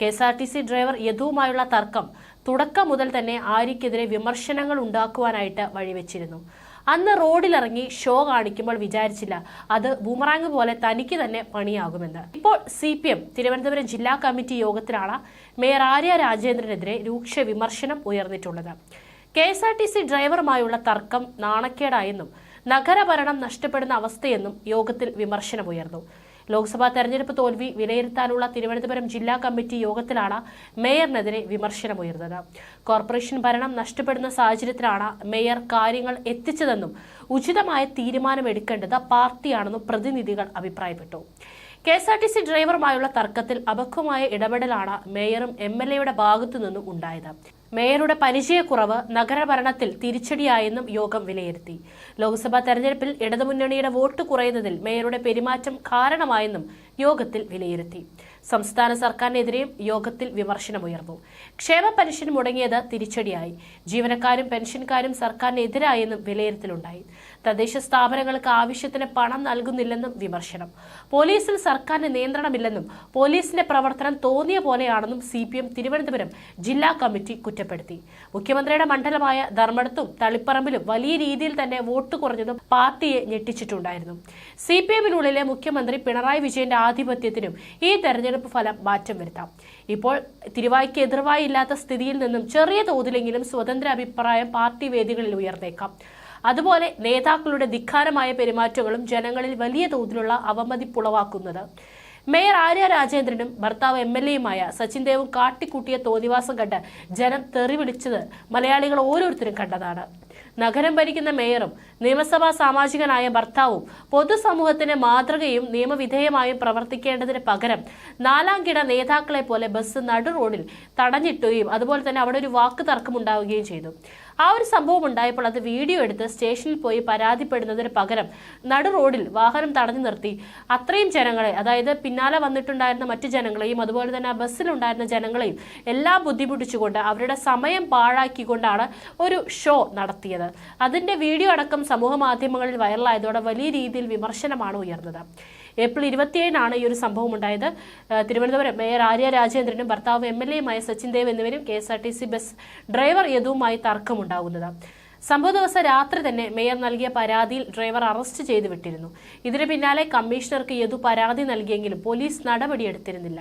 K S R T C driver യദുവുമായുള്ള തർക്കം തുടക്കം മുതൽ തന്നെ ആര്യക്കെതിരെ വിമർശനങ്ങൾ ഉണ്ടാക്കുവാനായിട്ട് വഴിവെച്ചിരുന്നു. അന്ന് റോഡിലിറങ്ങി ഷോ കാണിക്കുമ്പോൾ വിചാരിച്ചില്ല അത് ബൂമറാങ് പോലെ തനിക്ക് തന്നെ പണിയാകുമെന്ന്. ഇപ്പോൾ സി പി എം തിരുവനന്തപുരം ജില്ലാ കമ്മിറ്റി യോഗത്തിലാണ് മേയർ ആര്യ രാജേന്ദ്രനെതിരെ രൂക്ഷ വിമർശനം ഉയർന്നിട്ടുള്ളത്. K S R T C ഡ്രൈവറുമായുള്ള തർക്കം നാണക്കേടായെന്നും നഗരഭരണം നഷ്ടപ്പെടുന്ന അവസ്ഥയെന്നും യോഗത്തിൽ വിമർശനമുയർന്നു. ലോക്സഭാ തെരഞ്ഞെടുപ്പ് തോൽവി വിലയിരുത്താനുള്ള തിരുവനന്തപുരം ജില്ലാ കമ്മിറ്റി യോഗത്തിലാണ് മേയറിനെതിരെ വിമർശനമുയർന്നത് കോർപ്പറേഷൻ ഭരണം നഷ്ടപ്പെടുന്ന സാഹചര്യത്തിലാണ് മേയർ കാര്യങ്ങൾ എത്തിച്ചതെന്നും ഉചിതമായ തീരുമാനമെടുക്കേണ്ടത് പാർട്ടിയാണെന്നും പ്രതിനിധികൾ അഭിപ്രായപ്പെട്ടു. K S R T C ഡ്രൈവറുമായുള്ള തർക്കത്തിൽ അപക്വമായ ഇടപെടലാണ് മേയറും എം എൽ എയുടെ ഭാഗത്തു നിന്നും ഉണ്ടായത്. മേയറുടെ പരിചയക്കുറവ് നഗരഭരണത്തിൽ തിരിച്ചടിയായെന്നും യോഗം വിലയിരുത്തി. ലോക്സഭാ തെരഞ്ഞെടുപ്പിൽ ഇടതുമുന്നണിയുടെ വോട്ട് കുറയുന്നതിൽ മേയറുടെ പെരുമാറ്റം കാരണമായെന്നും യോഗത്തിൽ വിലയിരുത്തി. സംസ്ഥാന സർക്കാരിനെതിരെയും യോഗത്തിൽ വിമർശനമുയർന്നു ക്ഷേമ പെൻഷൻ മുടങ്ങിയത് തിരിച്ചടിയായി. ജീവനക്കാരും പെൻഷൻകാരും സർക്കാരിനെതിരായെന്നും വിലയിരുത്തലുണ്ടായി. തദ്ദേശ സ്ഥാപനങ്ങൾക്ക് ആവശ്യത്തിന് പണം നൽകുന്നില്ലെന്നും വിമർശനം. പോലീസിൽ സർക്കാരിന് നിയന്ത്രണമില്ലെന്നും പോലീസിന്റെ പ്രവർത്തനം തോന്നിയ പോലെയാണെന്നും സി പി എം തിരുവനന്തപുരം ജില്ലാ കമ്മിറ്റി കുറ്റപ്പെടുത്തി. മുഖ്യമന്ത്രിയുടെ മണ്ഡലമായ ധർമ്മടത്തും തളിപ്പറമ്പിലും വലിയ രീതിയിൽ തന്നെ വോട്ട് കുറഞ്ഞതും പാർട്ടിയെ ഞെട്ടിച്ചിട്ടുണ്ടായിരുന്നു. സി പി എമ്മിനുള്ളിലെ മുഖ്യമന്ത്രി പിണറായി വിജയന്റെ ആധിപത്യത്തിനും ഈ തെരഞ്ഞെടുപ്പ് ഫലം മാറ്റം വരുത്താം. ഇപ്പോൾ തിരുവായ്ക്ക് എതിർവായി ഇല്ലാത്ത സ്ഥിതിയിൽ നിന്നും ചെറിയ തോതിലെങ്കിലും സ്വതന്ത്ര അഭിപ്രായം പാർട്ടി വേദികളിൽ ഉയർന്നേക്കാം. അതുപോലെ നേതാക്കളുടെ ധിക്കാരമായ പെരുമാറ്റങ്ങളും ജനങ്ങളിൽ വലിയ തോതിലുള്ള അവമതിപ്പുളവാക്കുന്നത്. മേയർ ആര്യ രാജേന്ദ്രനും ഭർത്താവ് എം എൽ എയുമായ സച്ചിൻ ദേവും കാട്ടിക്കൂട്ടിയ തോന്നിവാസം കണ്ട് ജനം തെറി വിളിച്ചത് മലയാളികൾ ഓരോരുത്തരും കണ്ടതാണ്. നഗരം ഭരിക്കുന്ന മേയറും നിയമസഭാ സാമാജികനായ ഭർത്താവും പൊതുസമൂഹത്തിന് മാതൃകയും നിയമവിധേയമായും പ്രവർത്തിക്കേണ്ടതിന് പകരം നാലാം കിട നേതാക്കളെ പോലെ ബസ് നടു റോഡിൽ തടഞ്ഞിട്ടുകയും അതുപോലെ തന്നെ അവിടെ ഒരു വാക്ക് തർക്കമുണ്ടാവുകയും ചെയ്തു. ആ ഒരു സംഭവം ഉണ്ടായപ്പോൾ അത് വീഡിയോ എടുത്ത് സ്റ്റേഷനിൽ പോയി പരാതിപ്പെടുന്നതിന് പകരം നടു റോഡിൽ വാഹനം തടഞ്ഞു നിർത്തി. അത്രയും ജനങ്ങളെ അതായത് പിന്നാലെ വന്നിട്ടുണ്ടായിരുന്ന മറ്റു ജനങ്ങളെയും അതുപോലെ തന്നെ ആ ബസ്സിലുണ്ടായിരുന്ന ജനങ്ങളെയും എല്ലാം ബുദ്ധിമുട്ടിച്ചുകൊണ്ട് അവരുടെ സമയം പാഴാക്കിക്കൊണ്ടാണ് ഒരു ഷോ നടത്തിയത്. അതിന്റെ വീഡിയോ അടക്കം സമൂഹ മാധ്യമങ്ങളിൽ വൈറലായതോടെ വലിയ രീതിയിൽ വിമർശനമാണ് ഉയർന്നത്. ഏപ്രിൽ ഇരുപത്തിയേഴിനാണ് ഈ ഒരു സംഭവം ഉണ്ടായത് തിരുവനന്തപുരം മേയർ ആര്യ രാജേന്ദ്രനും ഭർത്താവ് എം എൽ എയുമായ സച്ചിൻ ദേവ് എന്നിവരും K S R T C bus driver യദുവുമായി തർക്കമുണ്ടാകുന്നത്. സംഭവ ദിവസം രാത്രി തന്നെ മേയർ നൽകിയ പരാതിയിൽ ഡ്രൈവർ അറസ്റ്റ് ചെയ്തു വിട്ടിരുന്നു. ഇതിന് പിന്നാലെ കമ്മീഷണർക്ക് യദു പരാതി നൽകിയെങ്കിലും പോലീസ് നടപടിയെടുത്തിരുന്നില്ല.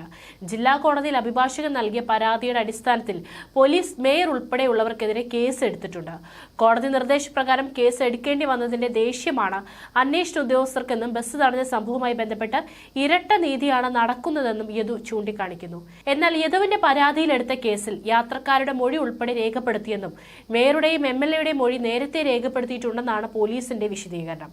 ജില്ലാ കോടതിയിൽ അഭിഭാഷകൻ നൽകിയ പരാതിയുടെ അടിസ്ഥാനത്തിൽ പോലീസ് മേയർ ഉൾപ്പെടെയുള്ളവർക്കെതിരെ കേസ് എടുത്തിട്ടുണ്ട്. കോടതി നിർദ്ദേശപ്രകാരം കേസ് എടുക്കേണ്ടി വന്നതിന്റെ ദേഷ്യമാണ് അന്വേഷണ ഉദ്യോഗസ്ഥർക്കെന്നും ബസ് തടഞ്ഞ സംഭവവുമായി ബന്ധപ്പെട്ട് ഇരട്ട നീതിയാണ് നടക്കുന്നതെന്നും യദു ചൂണ്ടിക്കാണിക്കുന്നു. എന്നാൽ യദുവിന്റെ പരാതിയിലെടുത്ത കേസിൽ യാത്രക്കാരുടെ മൊഴി ഉൾപ്പെടെ രേഖപ്പെടുത്തിയെന്നും മേയറുടെയും എം എൽ എയുടെയും മൊഴി നേരത്തെ രേഖപ്പെടുത്തിയിട്ടുണ്ടെന്നാണ് പോലീസിന്റെ വിശദീകരണം.